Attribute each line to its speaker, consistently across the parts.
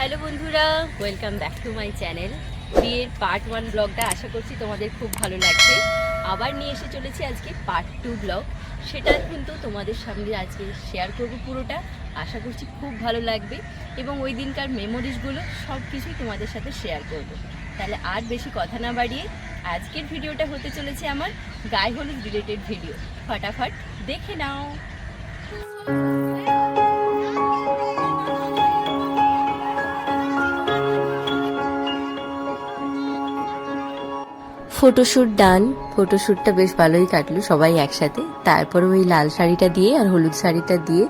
Speaker 1: Hello বন্ধুরা welcome back to my channel বিয়ের part one ব্লগটা আশা করছি তোমাদের খুব ভালো লাগছে। আবার নিয়ে এসে চলেছি আজকে পার্ট টু ব্লগ সেটা কিন্তু তোমাদের সামনে আজকে শেয়ার করব পুরোটা। আশা করছি খুব ভালো লাগবে। এবং ওই দিনকার মেমোরিজগুলো সব কিছুই তোমাদের সাথে শেয়ার করব। তাহলে আর বেশি কথা না বাড়িয়ে আজকের ভিডিওটা হতে চলেছে আমার গায়ে হলুদ রিলেটেড ভিডিও ফটাফট দেখে নাও। ফটোশ্যুট ডান ফটোশ্যুটটা বেশ ভালোই কাটলো সবাই একসাথে। তারপরে ওই লাল শাড়িটা দিয়ে আর হলুদ শাড়িটা দিয়ে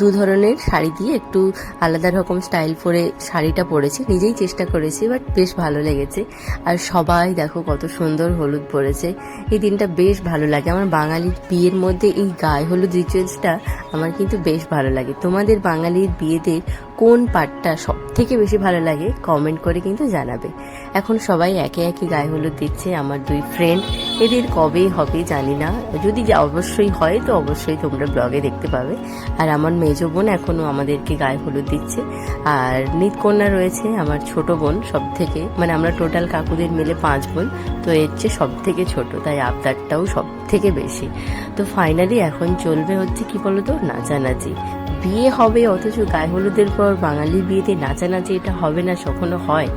Speaker 1: দু ধরনের শাড়ি দিয়ে একটু আলাদা রকম স্টাইল পরে শাড়িটা পরেছি। নিজেই চেষ্টা করেছি, বাট বেশ ভালো লেগেছে। আর সবাই দেখো কত সুন্দর হলুদ পরেছে। এই দিনটা বেশ ভালো লাগে। আমার বাঙালির বিয়ের মধ্যে এই গায়ে হলুদ রিচুয়ালসটা আমার কিন্তু বেশ ভালো লাগে। তোমাদের বাঙালির বিয়েতে কোন পার্টটা সব থেকে বেশি ভালো লাগে কমেন্ট করে কিন্তু জানাবে। এখন সবাই একে একে গায়ে হলুদ দিচ্ছে, আমার দুই ফ্রেন্ড এদের কবে হবে জানি না। যদি অবশ্যই হয়, তো অবশ্যই তোমরা ব্লগে দেখতে পাবে। আর আমার মেজ বোন এখনও আমাদেরকে গায়ে হলুদ দিচ্ছে। আর নিতকন্যা রয়েছে আমার ছোট বোন সব থেকে মানে আমরা টোটাল কাকুদের মিলে পাঁচ বোন। তো এর চেয়ে সব থেকে ছোট, তাই আবদারটাও সব থেকে বেশি। তো ফাইনালি এখন চলবে হচ্ছে কি বলতো নাচানাচি। বিয়ে হবে অথচ গায়ে হলুদের পর বাঙালির বিয়েতে নাচানাচি এটা হবে না কখনো হয়।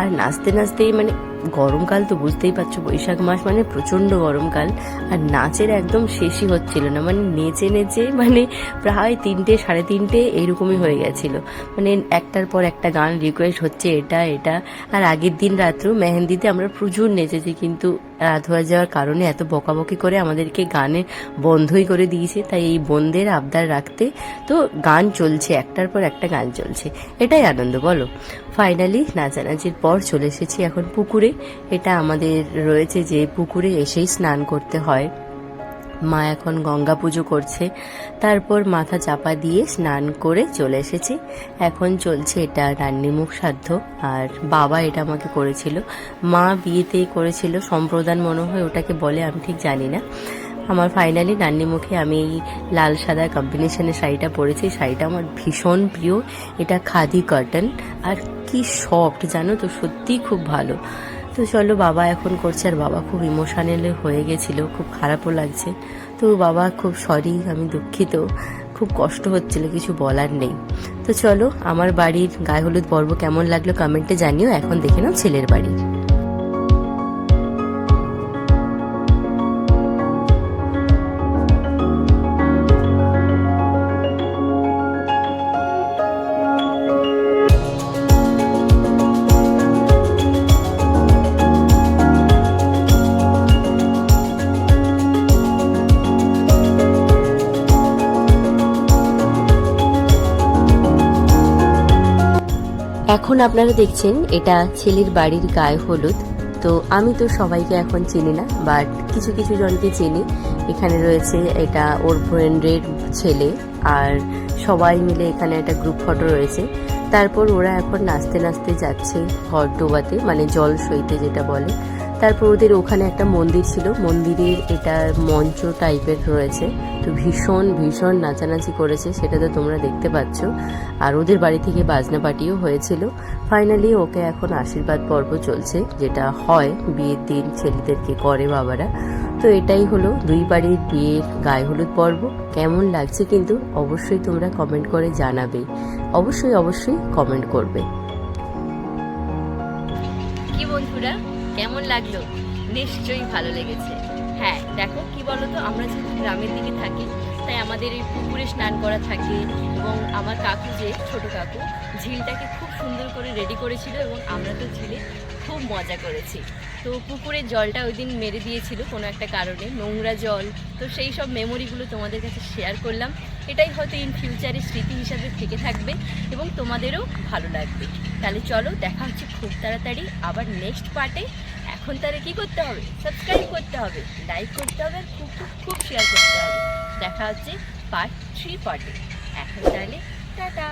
Speaker 1: আর নাচতে নাচতেই মানে গরমকাল তো বুঝতেই পারছ, বৈশাখ মাস মানে প্রচণ্ড গরমকাল আর নাচের একদম শেষই হচ্ছিল না মানে নেচে নেচে মানে প্রায় তিনটে, সাড়ে তিনটে এরকমই হয়ে গেছিল। মানে একটার পর একটা গান রিকোয়েস্ট হচ্ছে এটা এটা। আর আগের দিন রাত্রেও মেহেন্দিতে আমরা প্রচুর নেচেছি, কিন্তু রাত হয়ে যাওয়ার কারণে এত বকাবকি করে আমাদেরকে গানে বন্ধই করে দিয়েছে। তাই এই বন্ধের আবদার রাখতে তো গান চলছে, একটার পর একটা গান চলছে। এটাই আনন্দ, বলো? ফাইনালি নাচানাচির পর চলে এসেছি এখন পুকুরে। এটা আমাদের রয়েছে যে পুকুরে এসেই স্নান করতে হয়। মা এখন গঙ্গা পুজো করছে। তারপর মাথা চাপা দিয়ে স্নান করে চলে এসেছি। এখন চলছে এটা রান্নিমুখ সাধ্য। আর বাবা এটা আমাকে করেছিল। মা বিয়েতেই করেছিল। সম্প্রদান মনে হয় ওটাকে বলে, আমি ঠিক জানি না। আমার ফাইনালি নান্নি মুখে আমি এই লাল সাদা কম্বিনেশনের শাড়িটা পরেছি। শাড়িটা আমার ভীষণ প্রিয়। এটা খাদি কটন আর কি সফট জানো তো? সত্যিই খুব ভালো। তো চলো বাবা এখন করছে, আর বাবা খুব ইমোশনাল হয়ে গেছিল, খুব খারাপও লাগছে। তো বাবা খুব সরি আমি দুঃখিত, খুব কষ্ট হচ্ছিল, কিছু বলার নেই। তো চলো, আমার বাড়ির গায়ে হলুদ পর্ব কেমন লাগল কমেন্টে জানিও, এখন দেখে নাও ছেলের বাড়ি। এখন আপনারা দেখছেন, এটা ছেলের বাড়ির গায়ে হলুদ। তো আমি তো সবাইকে এখন চিনি না বাট কিছু কিছু জনকে চিনি। এখানে রয়েছে এটা ওর ফ্রেন্ডের ছেলে, আর সবাই মিলে এখানে একটা গ্রুপ ফটো রয়েছে। তারপর ওরা এখন নাচতে নাচতে যাচ্ছে ঘর ডোবাতে মানে জল সইতে যেটা বলে। তারপর ওদের ওখানে একটা মন্দির ছিল। মন্দিরের এটা মঞ্চ টাইপের রয়েছে। তো ভীষণ ভীষণ নাচানাচি করেছে, সেটা তো তোমরা দেখতে পাচ্ছ। আর ওদের বাড়ি থেকে বাজনা পার্টিও হয়েছিল। ফাইনালি ওকে এখন আশীর্বাদ পর্ব চলছে, যেটা হয় বিয়ের দিন ছেলেদেরকে করে বাবারা। তো এটাই হলো দুই বাড়ির বিয়ের গায়ে হলুদ পর্ব। কেমন লাগছে কিন্তু অবশ্যই তোমরা কমেন্ট করে জানাবে। অবশ্যই অবশ্যই কমেন্ট করবে। কি বন্ধুরা? কেমন লাগল? নিশ্চয়ই ভালো লেগেছে। হ্যাঁ দেখো কি বলতো, আমরা যেহেতু গ্রামের দিকে থাকি, তাই আমাদের এই পুকুরে স্নান করা থাকে এবং আমার কাকু যে ছোট কাকু, ঝিলটাকে খুব সুন্দর করে রেডি করেছিল এবং আমরা তো ঝিলে খুব মজা করেছি। তো পুকুরের জলটা ওই দিন মেরে দিয়েছিল কোনো একটা কারণে, নোংরা জল, তো সেই সব মেমোরিগুলো তোমাদের কাছে শেয়ার করলাম। এটাই হয়তো ইন ফিউচারের স্মৃতি হিসাবে থেকে থাকবে এবং তোমাদেরও ভালো লাগবে। তাহলে চলো দেখা হচ্ছে খুব তাড়াতাড়ি আবার নেক্সট পার্টে এখন তাহলে কি করতে হবে? সাবস্ক্রাইব করতে হবে লাইক করতে হবে, আর খুব খুব খুব শেয়ার করতে হবে। দেখা হচ্ছে পার্ট থ্রি পার্টে এখন তাহলে টাটা।